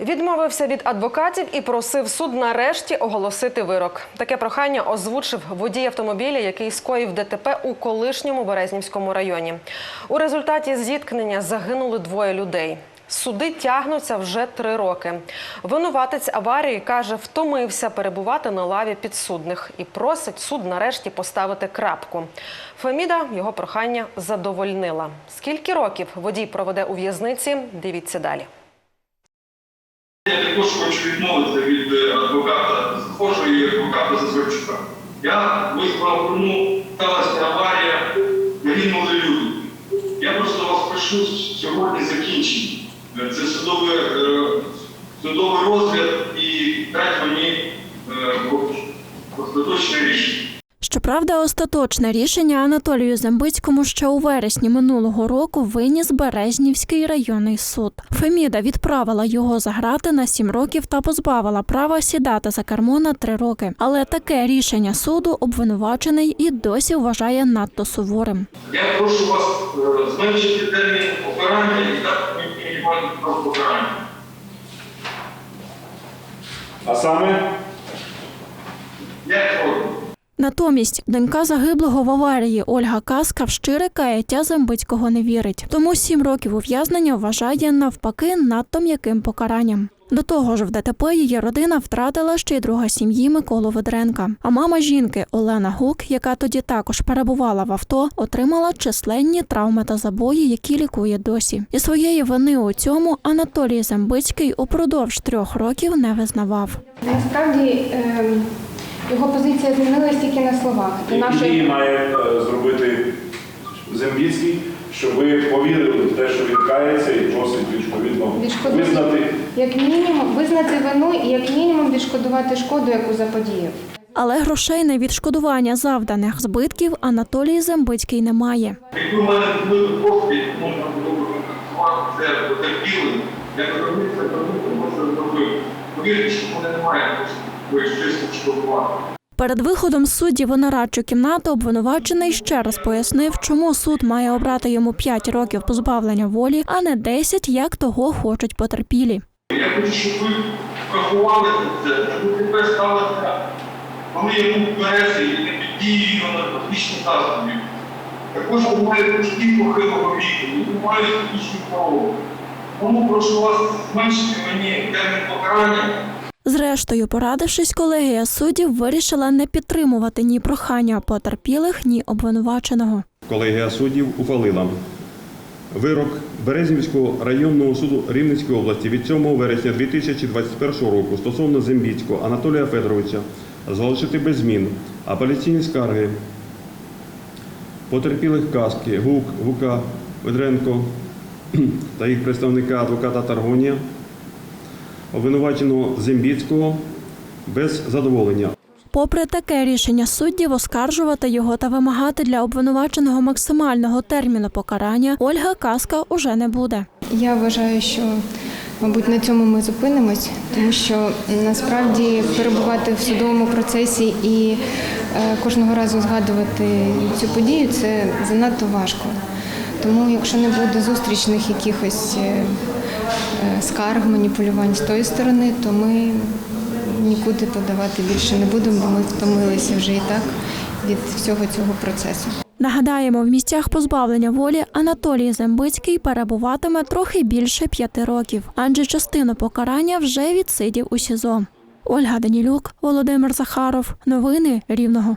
Відмовився від адвокатів і просив суд нарешті оголосити вирок. Таке прохання озвучив водій автомобіля, який скоїв ДТП у колишньому Березнівському районі. У результаті зіткнення загинули двоє людей. Суди тягнуться вже три роки. Винуватець аварії каже, втомився перебувати на лаві підсудних і просить суд нарешті поставити крапку. Феміда його прохання задовольнила. Скільки років водій проведе у в'язниці? Дивіться далі. Також хочу відмовитися від е, адвоката, схожого і адвоката Зазвичука. Я визвав вину, сталася аварія, гинули люди. Я просто вас прошу сьогодні закінчити. Е, Це судовий, е, судовий розгляд і дати мені е, остаточне рішення. Щоправда, остаточне рішення Анатолію Зембицькому ще у вересні минулого року виніс Березнівський районний суд. Феміда відправила його за грати на сім років та позбавила права сідати за кермо на три роки. Але таке рішення суду обвинувачений і досі вважає надто суворим. Я прошу вас е, зменшити термін покарання і дати мінімальний строк покарання. А саме Як років. Натомість донька загиблого в аварії Ольга Каска щире каяття Зембицького не вірить. Тому сім років ув'язнення вважає навпаки надто м'яким покаранням. До того ж, в ДТП її родина втратила ще й друга сім'ї Миколу Ведренка. А мама жінки Олена Гук, яка тоді також перебувала в авто, отримала численні травми та забої, які лікує досі. І своєї вини у цьому Анатолій Зембицький упродовж трьох років не визнавав. Насправді ем, його позиція змінилась тільки на словах. І які нашої- дії має е, зробити Зембіцький, щоб ви повірили в те, що він кається і просить відповідно Відшкодувати. визнати як мінімум визнати вину і як мінімум відшкодувати шкоду, яку заподіяв. Але грошей на відшкодування завданих збитків Анатолій Зембицький не має. Якби в мене були кошти, можна було б компенсувати це потерпілим, я б робив це робив, може зробив. Повірте, що в мене немає коштів, щось відшкодувати. Перед виходом з суддів у нарадчу кімнату обвинувачений ще раз пояснив, чому суд має обрати йому 5 років позбавлення волі, а не 10, як того хочуть потерпілі. Я хочу, щоб ви врахували це, щоб ви тепер сталося, коли я був березі і не під дією наркотичних засобів. Також буває трошки похилого віку, і буває фізичну хворобу. Тому прошу вас зменшити мені термін покарання. Зрештою, порадившись, колегія суддів вирішила не підтримувати ні прохання потерпілих, ні обвинуваченого. Колегія суддів ухвалила вирок Березнівського районного суду Рівненської області від 7 вересня 2021 року стосовно Зембіцького Анатолія Федоровича залишити без змін апеляційні скарги потерпілих Каски, Гук, Гука, Ведренко та їх представника адвоката Таргонія, обвинуваченого Зембіцького без задоволення. Попри таке рішення суддів оскаржувати його та вимагати для обвинуваченого максимального терміну покарання, Ольга Каска уже не буде. Я вважаю, що мабуть на цьому ми зупинимось, тому що насправді перебувати в судовому процесі і е, кожного разу згадувати цю подію це занадто важко. Тому, якщо не буде зустрічних якихось е, скарг, маніпулювань з тої сторони, то ми нікуди подавати більше не будемо, бо ми втомилися вже і так від всього цього процесу. Нагадаємо, в місцях позбавлення волі Анатолій Зембицький перебуватиме трохи більше п'яти років, адже частину покарання вже відсидів у СІЗО. Ольга Данілюк, Володимир Захаров. Новини Рівного.